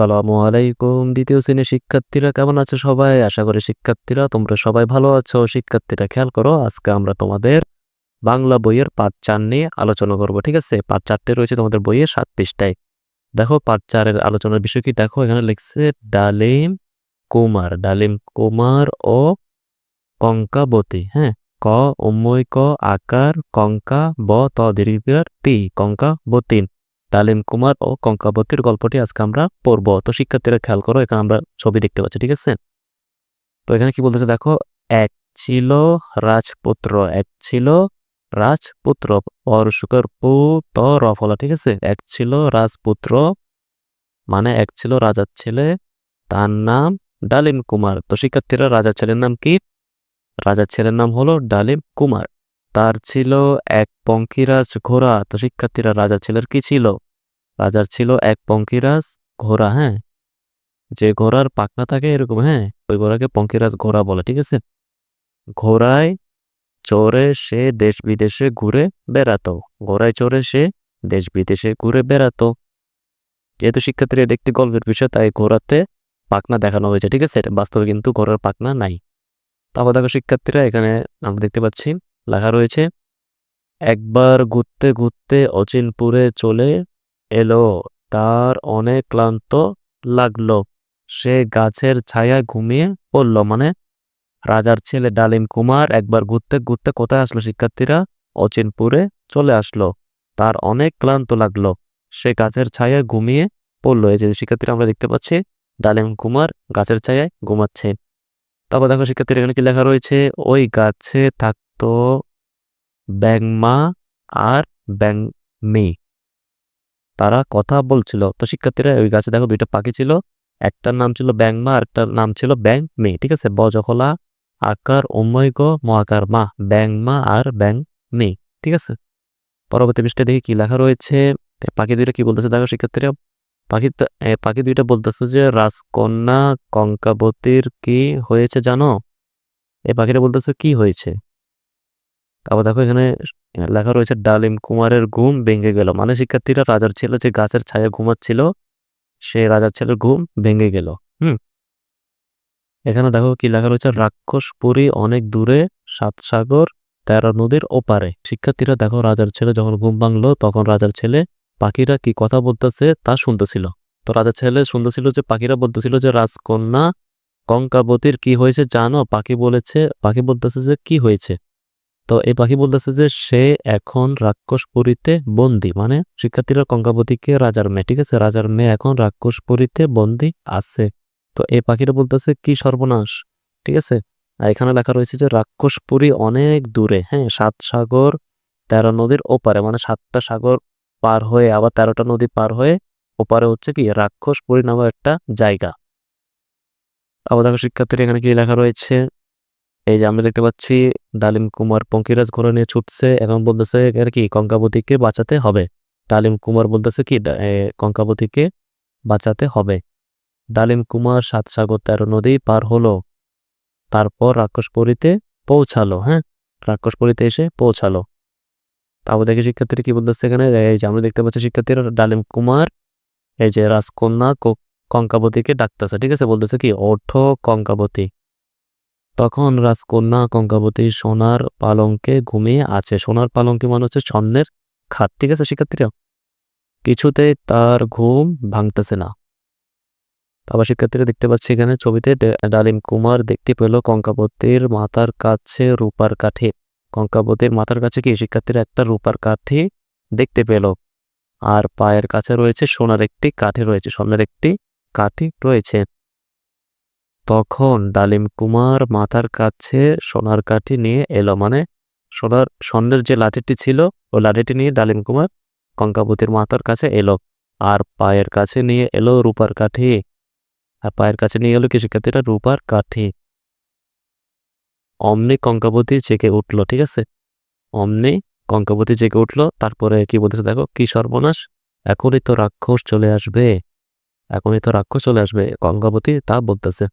আসসালামু আলাইকুম। দ্বিতীয় শ্রেণির শিক্ষার্থীরা কেমন আছো সবাই? আশা করি শিক্ষার্থীরা তোমরা সবাই ভালো আছো। শিক্ষার্থীরা খেয়াল করো, আজকে আমরা তোমাদের বাংলা বইয়ের পাঠ চার নিয়ে আলোচনা করব, ঠিক আছে? পাঠ চারটে রয়েছে তোমাদের বইয়ের সাত পৃষ্ঠায়। দেখো, পাঠ চারের আলোচনার বিষয় কি? দেখো, এখানে লিখছে, ডালিম কুমার ডালিম কুমার ও কঙ্কাবতী হ্যাঁ? ক অময় ক, আকার কঙ্কা ব ত দীর্ঘার তি কঙ্কাবতীন ডালিম কুমার ও কঙ্কাবতীর গল্পটি আজকে আমরা পড়ব। তো শিক্ষার্থীরা খেয়াল করো, এখানে আমরা ছবি দেখতে পাচ্ছি, ঠিক আছে? তো এখানে কি বলতেছে দেখো, এক ছিল রাজপুত্র, এক ছিল রাজপুত্র, পরশুকর পু ত রফলা ঠিক আছে? এক ছিল রাজপুত্র মানে এক ছিল রাজার ছেলে, তার নাম ডালিম কুমার। তো শিক্ষার্থীরা রাজার ছেলের নাম কি? রাজার ছেলের নাম হলো ডালিম কুমার। তার ছিল এক পঙ্কিরাজ ঘোড়া। তো শিক্ষার্থীরা রাজার ছেলের কি ছিল? রাজার ছিল এক পঙ্কিরাজ ঘোড়া হ্যাঁ? যে ঘোড়ার পাখনা থাকে এরকম হ্যাঁ? ওই ঘোড়াকে পঙ্কিরাজ ঘোড়া বলে, ঠিক আছে? ঘোড়ায় চড়ে সে দেশ বিদেশে ঘুরে বেড়াতো। ঘোড়ায় চড়ে সে দেশ বিদেশে ঘুরে বেড়াতো। যেহেতু শিক্ষার্থীরা এটা একটি গল্পের বিষয়, তাই ঘোড়াতে পাখনা দেখানো হয়েছে, ঠিক আছে? বাস্তবে কিন্তু ঘোড়ার পাখনা নাই। তারপর দেখো শিক্ষার্থীরা এখানে আমরা দেখতে পাচ্ছি লেখা রয়েছে, একবার ঘুরতে ঘুরতে অচিনপুরে চলে এলো, তার অনেক ক্লান্ত লাগল। সে গাছের ছায়ায় ঘুমিয়ে পড়ল। মানে রাজার ছেলে ডালিম কুমার একবার ঘুরতে ঘুরতে কোথায় আসলো? শিক্ষার্থীরা অচিনপুরে চলে আসলো। তার অনেক ক্লান্ত লাগল। সে গাছের ছায়ায় ঘুমিয়ে পড়ল। এই যে শিক্ষার্থীরা আমরা দেখতে পাচ্ছি, ডালিম কুমার গাছের ছায়ায় ঘুমাচ্ছে। তারপর দেখো শিক্ষার্থীরা এখানে কি লেখা রয়েছে, ওই গাছে থাকতো ব্যাংমা আর ব্যাং মেয়ে তারা কথা বলছিল। তো শিক্ষার্থীরা ওই গাছে দেখো দুইটা পাখি ছিল। একটার নাম ছিল ব্যাংমা আর একটার নাম ছিল ব্যাং মেয়ে ঠিক আছে? বজখলা আকার অময় গ মহাকার মা ব্যাংমা আর ব্যাং মে। ঠিক আছে? পরবর্তী পৃষ্ঠে দেখি কি লেখা রয়েছে। পাখি দুইটা কি বলতেছে দেখো শিক্ষার্থীরা? পাখি পাখি দুইটা বলতেছে যে, রাজকন্যা কঙ্কাবতীর কি হয়েছে জানো? এই পাখিটা বলতেছে, কি হয়েছে? আবার দেখো এখানে লেখা রয়েছে, ডালিম কুমারের ঘুম ভেঙে গেল। মানে শিক্ষার্থীরা রাজার ছেলে যে গাছের ছায়া ঘুমাচ্ছিল, সে রাজার ছেলের ঘুম ভেঙে গেল। হুম? এখানে দেখো কি লেখা রয়েছে রাক্ষসপুরী অনেক দূরে, সাত সাগর, তেরো নদীর ওপারে। শিক্ষার্থীরা দেখো রাজার ছেলে যখন ঘুম ভাঙলো, তখন রাজার ছেলে পাখিরা কি কথা বলতেছে তা শুনতেছিল। তো রাজার ছেলে শুনতেছিল যে, পাখিরা বলতেছিল যে, রাজকন্যা কঙ্কাবতীর কি হয়েছে জানো? পাখি বলেছে, পাখি বলতেছে যে, কি হয়েছে? তো এই পাখি বলতেছে যে সে এখন রাক্ষসপুরীতে বন্দি মানে শিক্ষার্থীরা কঙ্কাবতীকে রাজার মেয়ে, ঠিক আছে? রাজার মেয়ে এখন রাক্ষসপুরীতে বন্দি আছে। তো এই পাখিটা বলতেছে, কি সর্বনাশ ঠিক আছে? এখানে লেখা রয়েছে যে রাক্ষসপুরী অনেক দূরে হ্যাঁ সাত সাগর, তেরো নদীর ওপারে মানে সাতটা সাগর পার হয়ে, আবার তেরোটা নদী পার হয়ে ওপারে হচ্ছে কি, রাক্ষসপুরী নামে একটা জায়গা। আবার দেখো শিক্ষার্থীরা এখানে কি লেখা রয়েছে? এই যে আমরা দেখতে পাচ্ছি ডালিম কুমার পঙ্কিরাজ ঘোড়া নিয়ে ছুটছে এখন বলতেছে আর কি, কঙ্কাবতীকে বাঁচাতে হবে? ডালিম কুমার বলতেছে কি কঙ্কাবতীকে বাঁচাতে হবে। ডালিম কুমার সাত সাগর তেরো নদী পার হলো, তারপর রাক্ষসপুরীতে পৌঁছালো হ্যাঁ? রাক্ষসপুরীতে এসে পৌঁছালো। তারপর দেখি শিক্ষার্থীরা কি বলতেছে এখানে? এই যে আমরা দেখতে পাচ্ছি শিক্ষার্থীরা, ডালিম কুমার, এই যে রাজকন্যা কঙ্কাবতীকে ডাকতেছে, ঠিক আছে? বলতেছে কি, ওঠো কঙ্কাবতী। তখন রাজকন্যা কঙ্কাবতী সোনার পালঙ্কে ঘুমিয়ে আছে। সোনার পালঙ্কে মানে হচ্ছে স্বর্ণের খাট, ঠিক আছে শিক্ষার্থীরা? কিছুতেই তার ঘুম ভাঙতেছে না। আবার শিক্ষার্থীরা দেখতে পাচ্ছি এখানে ছবিতে ডালিম কুমার দেখতে পেল কঙ্কাবতীর মাথার কাছে রূপার কাঠি। কঙ্কাবতীর মাথার কাছে কি? শিক্ষার্থীরা একটা রূপার কাঠি দেখতে পেল। আর পায়ের কাছে রয়েছে সোনার একটি কাঠি রয়েছে, স্বর্ণের একটি কাঠি রয়েছে। তখন ডালিম কুমার মাথার কাছে সোনার কাঠি নিয়ে এলো। মানে সোনার স্বর্ণের যে লাঠিটি ছিল ওই লাঠিটি নিয়ে ডালিম কুমার কঙ্কাবতীর মাথার কাছে এলো আর পায়ের কাছে নিয়ে এলো রূপার কাঠি। আর পায়ের কাছে নিয়ে এলো কি শিক্ষার্থীরা রূপার কাঠি। অমনি কঙ্কাবতী জেগে উঠল, ঠিক আছে? অমনি কঙ্কাবতী জেগে উঠল, তারপরে কি বলতেছে দেখো, কি সর্বনাশ, এখনই তো রাক্ষস চলে আসবে। এখনই তো রাক্ষস চলে আসবে কঙ্কাবতী তা বলতেছে।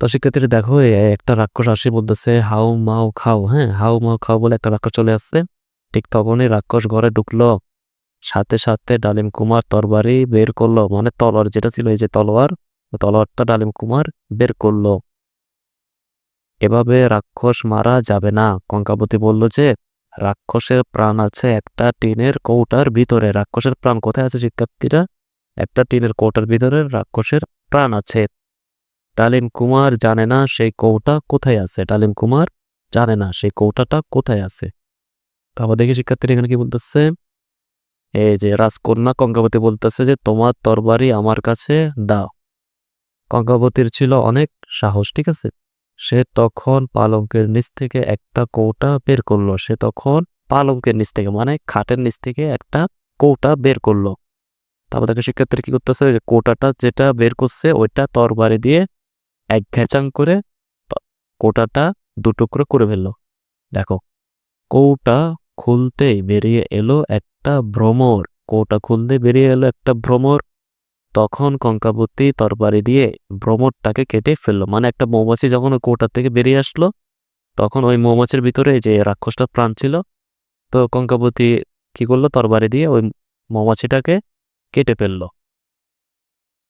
তো শিক্ষার্থীরা দেখো একটা রাক্ষস আসে বলতেছে, হাউ মাউ খাও। হ্যাঁ হাউ মাউ খাও বলে একটা রাক্ষস চলে আসছে। ঠিক তখনই রাক্ষস ঘরে ঢুকলো। সাথে সাথে ডালিম কুমার তরবারি বের করল। মানে তলোয়ার যেটা ছিল, এই যে তলোয়ার তলোয়ারটা ডালিম কুমার বের করল। এভাবে রাক্ষস মারা যাবে না। কঙ্কাবতী বলল যে, রাক্ষসের প্রাণ আছে একটা টিনের কৌটার ভিতরে। রাক্ষসের প্রাণ কোথায় আছে শিক্ষার্থীরা? একটা টিনের কৌটার ভিতরে রাক্ষসের প্রাণ আছে। ডালিম কুমার জানে না সেই কৌটা কোথায় আছে। ডালিম কুমার জানে না সেই কৌটাটা কোথায় আছে। তারপর দেখি শিক্ষার্থীরা এখানে কি বলতেছে? এই যে রাজকন্যা কঙ্কাবতী বলতেছে যে, তোমার তরবারি আমার কাছে দাও। কঙ্কাবতীর ছিল অনেক সাহস, ঠিক আছে? সে তখন পালঙ্কের নিচ থেকে একটা কৌটা বের করল। সে তখন পালঙ্কের নিচ থেকে মানে খাটের নিচ থেকে একটা কৌটা বের করল। তারপর তাকে শিক্ষার্থীরা কি করতেছে? কৌটাটা যেটা বের করছে, ওইটা তরবারি দিয়ে এক ঘেঁচাং করে কোটাটা দুটুকরো করে ফেলল। দেখো, কৌটা খুলতেই বেরিয়ে এলো একটা ভ্রমর। কৌটা খুলতে বেরিয়ে এলো একটা ভ্রমর। তখন কঙ্কাবতী তরবারি দিয়ে ভ্রমরটাকে কেটে ফেলল। মানে একটা মৌমাছি যখন ওই কৌটার থেকে বেরিয়ে আসলো, তখন ওই মৌমাছির ভিতরে যে রাক্ষসটা প্রাণ ছিল, তো কঙ্কাবতী কি করল? তরবারি দিয়ে ওই মৌমাছিটাকে কেটে ফেলল।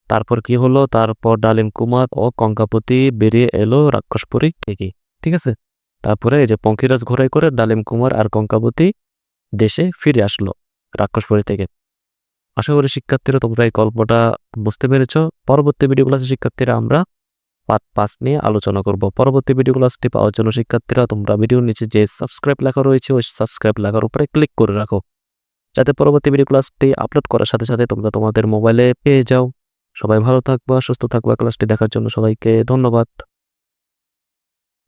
তারপর কি হলো? তারপর ডালিম কুমার ও কঙ্কাপতি বেরিয়ে এলো রাক্ষসপুরী থেকে, ঠিক আছে? তারপরে এই যে পঙ্কিরাজ ঘোরাই করে ডালিম কুমার আর কঙ্কাবতী দেশে ফিরে আসলো রাক্ষসপুরী থেকে। আশা করি শিক্ষার্থীরা তোমরা এই গল্পটা বুঝতে পেরেছ। পরবর্তী ভিডিও ক্লাসে শিক্ষার্থীরা আমরা পার্ট পাঁচ নিয়ে আলোচনা করব। পরবর্তী ভিডিও ক্লাসটি পাওয়ার জন্য শিক্ষার্থীরা তোমরা ভিডিওর নিচে যে সাবস্ক্রাইব লেখা রয়েছে, ওই সাবস্ক্রাইব লেখার উপরে ক্লিক করে রাখো। যাতে পরবর্তী ভিডিও ক্লাসটি আপলোড করার সাথে সাথে তোমরা তোমাদের মোবাইলে পেয়ে যাও। সবাই ভালো থাকবা সুস্থ থাকবা। ক্লাসটি দেখার জন্য সবাইকে ধন্যবাদ।